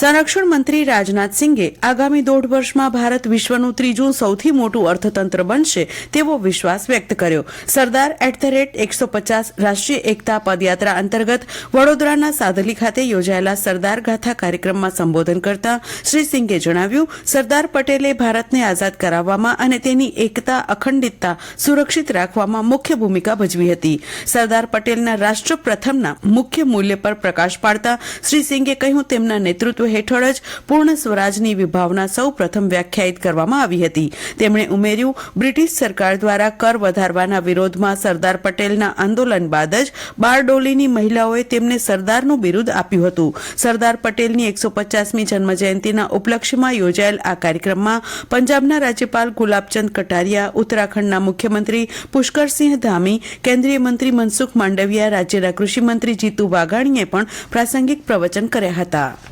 સંરક્ષણ મંત્રી રાજનાથ સિંઘે આગામી દોઢ વર્ષમાં ભારત વિશ્વનું ત્રીજું સૌથી મોટું અર્થતંત્ર બનશે તેવો વિશ્વાસ વ્યક્ત કર્યો. સરદાર એટ ધ રેટ એકસો પચાસ રાષ્ટ્રીય એકતા પદયાત્રા અંતર્ગત વડોદરાના સાદલી ખાતે યોજાયેલા સરદાર ગાથા કાર્યક્રમમાં સંબોધન કરતા શ્રી સિંઘે જણાવ્યું, સરદાર પટેલે ભારતને આઝાદ કરાવવામાં અને તેની એકતા, અખંડિતતા સુરક્ષિત રાખવામાં મુખ્ય ભૂમિકા ભજવી હતી. સરદાર પટેલના રાષ્ટ્ર પ્રથમના મુખ્ય મૂલ્ય પર પ્રકાશ પાડતા શ્રી સિંઘે કહ્યું, તેમના નેતૃત્વ હેઠળ જ પૂર્ણ સ્વરાજની વિભાવના સૌ પ્રથમ વ્યાખ્યાયિત કરવામાં આવી હતી. તેમણે ઉમેર્યું, બ્રિટિશ સરકાર દ્વારા કર વધારવાના વિરોધમાં સરદાર પટેલના આંદોલન બાદ જ બારડોલીની મહિલાઓએ તેમને સરદારનું બિરુદ આપ્યું હતું. સરદાર પટેલની એકસો પચાસમી જન્મજયંતિના ઉપલક્ષ્યમાં યોજાયેલ આ કાર્યક્રમમાં પંજાબના રાજ્યપાલ ગુલાબચંદ કટારિયા, ઉત્તરાખંડના મુખ્યમંત્રી પુષ્કરસિંહ ધામી, કેન્દ્રીય મંત્રી મનસુખ માંડવિયા, રાજ્યના કૃષિમંત્રી જીતુ વાઘાણીએ પણ પ્રાસંગિક પ્રવચન કર્યા હતા.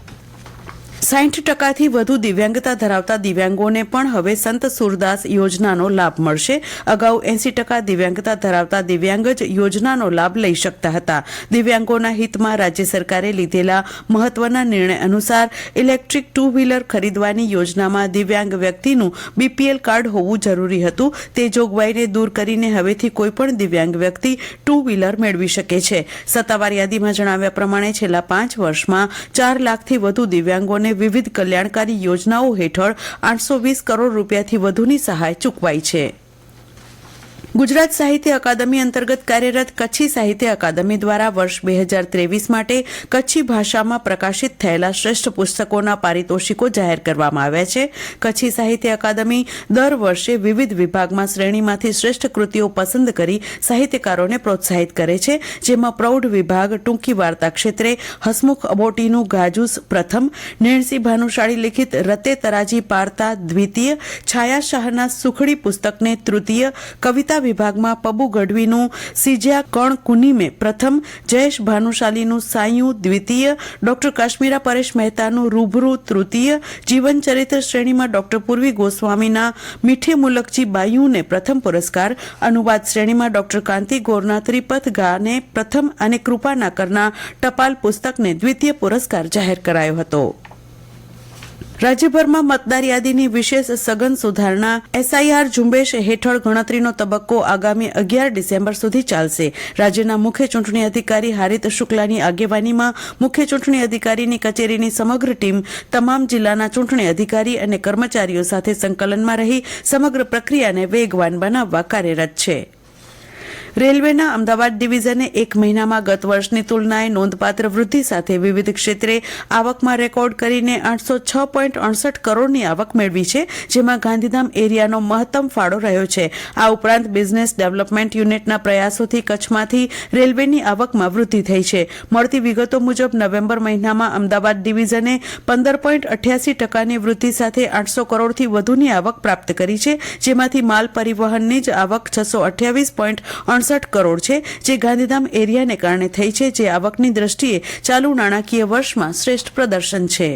સાઠ ટકાથી વધુ દિવ્યાંગતા ધરાવતા દિવ્યાંગોને પણ હવે સંત સુરદાસ યોજનાનો લાભ મળશે. અગાઉ એસી ટકા દિવ્યાંગતા ધરાવતા દિવ્યાંગ જ યોજનાનો લાભ લઈ શકતા હતા. દિવ્યાંગોના હિતમાં રાજ્ય સરકારે લીધેલા મહત્વના નિર્ણય અનુસાર ઇલેક્ટ્રિક ટુ વ્હીલર ખરીદવાની યોજનામાં દિવ્યાંગ વ્યક્તિનું બીપીએલ કાર્ડ હોવું જરૂરી હતું. તે જોગવાઈને દૂર કરીને હવેથી કોઈપણ દિવ્યાંગ વ્યક્તિ ટુ વ્હીલર મેળવી શકે છે. સત્તાવાર યાદીમાં જણાવ્યા પ્રમાણે છેલ્લા પાંચ વર્ષમાં ચાર લાખથી વધુ દિવ્યાંગોને વિવિધ કલ્યાણકારી યોજનાઓ હેઠળ આઠસો વીસ કરોડ રૂપિયાથી વધુની સહાય ચૂકવાઈ છે. ગુજરાત સાહિત્ય અકાદમી અંતર્ગત કાર્યરત કચ્છી સાહિત્ય અકાદમી દ્વારા વર્ષ બે હજાર ત્રેવીસ માટે કચ્છી ભાષામાં પ્રકાશિત થયેલા શ્રેષ્ઠ પુસ્તકોના પારિતોષિકો જાહેર કરવામાં આવ્યા છે. કચ્છી સાહિત્ય અકાદમી દર વર્ષે વિવિધ વિભાગમાં શ્રેણીમાંથી શ્રેષ્ઠ કૃતિઓ પસંદ કરી સાહિત્યકારોને પ્રોત્સાહિત કરે છે. જેમાં પ્રૌઢ વિભાગ, ટૂંકી વાર્તા ક્ષેત્રે હસમુખ અબોટીનું ગાજુસ પ્રથમ, નેણસી ભાનુશાળી લિખિત રતે તરાજી પારતા દ્વિતીય, છાયા શાહના સુખડી પુસ્તકને તૃતીય, કવિતા વિભાગમાં પબુ ગઢવીનું સિજ્યા કણ કુનીમે પ્રથમ જયેશ ભાનુશાલીનું સાયું દ્વિતીય, ડોક્ટર કાશ્મીરા પરેશ મહેતાનું રૂબરૂ તૃતીય જીવનચરિત્ર શ્રેણીમાં ડોક્ટર પૂર્વી ગોસ્વામીના મીઠે મુલકજી બાયુને પ્રથમ પુરસ્કાર, અનુવાદ શ્રેણીમાં ડોક્ટર કાંતિ ગોરના ત્રિપથ ગાને પ્રથમ અને કૃપાનાકરના ટપાલ પુસ્તકને દ્વિતીય પુરસ્કાર જાહેર કરાયો હતો. રાજ્યભરમાં મતદાર યાદીની વિશેષ સઘન સુધારણા એસઆઈઆર ઝુંબેશ હેઠળ ગણતરીનો તબક્કો આગામી અગિયાર ડિસેમ્બર સુધી ચાલશે. રાજ્યના મુખ્ય ચૂંટણી અધિકારી હારિત શુક્લાની આગેવાનીમાં મુખ્ય ચૂંટણી અધિકારીની કચેરીની સમગ્ર ટીમ તમામ જિલ્લાના ચૂંટણી અધિકારી અને કર્મચારીઓ સાથે સંકલનમાં રહી સમગ્ર પ્રક્રિયાને વેગવાન બનાવવા કાર્યરત છે. રેલવેના અમદાવાદ ડિવિઝને એક મહિનામાં ગત વર્ષની તુલનાએ નોંધપાત્ર વૃદ્ધિ સાથે વિવિધ ક્ષેત્રે આવકમાં રેકોર્ડ કરીને આઠસો છ પોઈન્ટ અડસઠ કરોડની આવક મેળવી છે, જેમાં ગાંધીધામ એરિયાનો મહત્તમ ફાળો રહ્યો છે. આ ઉપરાંત બિઝનેસ ડેવલપમેન્ટ યુનિટના પ્રયાસોથી કચ્છમાંથી રેલવેની આવકમાં વૃદ્ધિ થઈ છે. મળતી વિગતો મુજબ, નવેમ્બર મહિનામાં અમદાવાદ ડિવિઝને પંદર પોઈન્ટ અઠ્યાસી ટકાની વૃદ્ધિ સાથે આઠસો કરોડથી વધુની આવક પ્રાપ્ત કરી છે, જેમાંથી માલ પરિવહનની જ આવક છસો અઠ્યાવીસ પોઈન્ટ અડસઠ કરોડ છે, જે ગાંધીધામ એરિયાને કારણે થઈ છે, જે આવકની દ્રષ્ટિએ ચાલુ નાણાકીય વર્ષમાં શ્રેષ્ઠ પ્રદર્શન છે.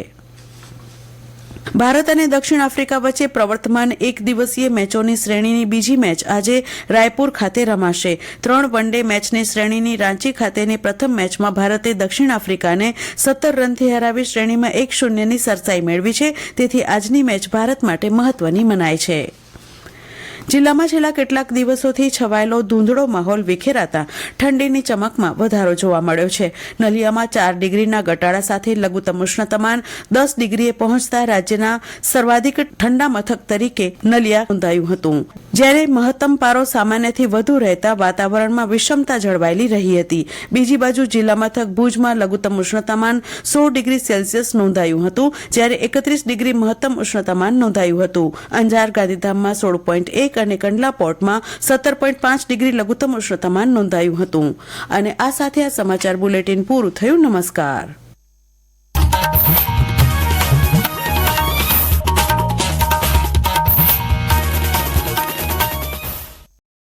ભારત અને દક્ષિણ આફ્રિકા વચ્ચે પ્રવર્તમાન એક દિવસીય મેચોની શ્રેણીની બીજી મેચ આજે રાયપુર ખાતે રમાશે. ત્રણ વન ડે મેચની શ્રેણીની રાંચી ખાતેની પ્રથમ મેચમાં ભારતે દક્ષિણ આફ્રિકાને સત્તર રનથી હરાવી શ્રેણીમાં એક શૂન્યની સરસાઈ મેળવી છે. તેથી આજની મેચ ભારત માટે મહત્વની મનાય છે. જિલ્લામાં છેલ્લા કેટલાક દિવસોથી છવાયેલો ધૂંધળો માહોલ વિખેરાતા ઠંડીની ચમકમાં વધારો જોવા મળ્યો છે. નલિયામાં ચાર ડિગ્રીના ઘટાડા સાથે લઘુત્તમ ઉષ્ણતામાન દસ ડિગ્રીએ પહોંચતા રાજ્યના સર્વાધિક ઠંડા મથક તરીકે નલિયા નોંધાયું હતું. જ્યારે મહત્તમ પારો સામાન્યથી વધુ રહેતા વાતાવરણમાં વિષમતા જળવાયેલી રહી હતી. બીજી બાજુ જિલ્લા મથક ભુજમાં લઘુત્તમ ઉષ્ણતામાન સોળ ડિગ્રી સેલ્સિયસ નોંધાયું હતું, જ્યારે એકત્રીસ ડિગ્રી મહત્તમ ઉષ્ણતામાન નોંધાયું હતું. અંજાર ગાંધીધામમાં સોળ પોઈન્ટ એક અને કંડલા પોર્ટમાં સત્તર પોઈન્ટ પાંચ ડિગ્રી લઘુત્તમ ઉષ્ણતામાન નોંધાયું હતું. અને આ સાથે આ સમાચાર બુલેટિન પૂરું થયું. નમસ્કાર.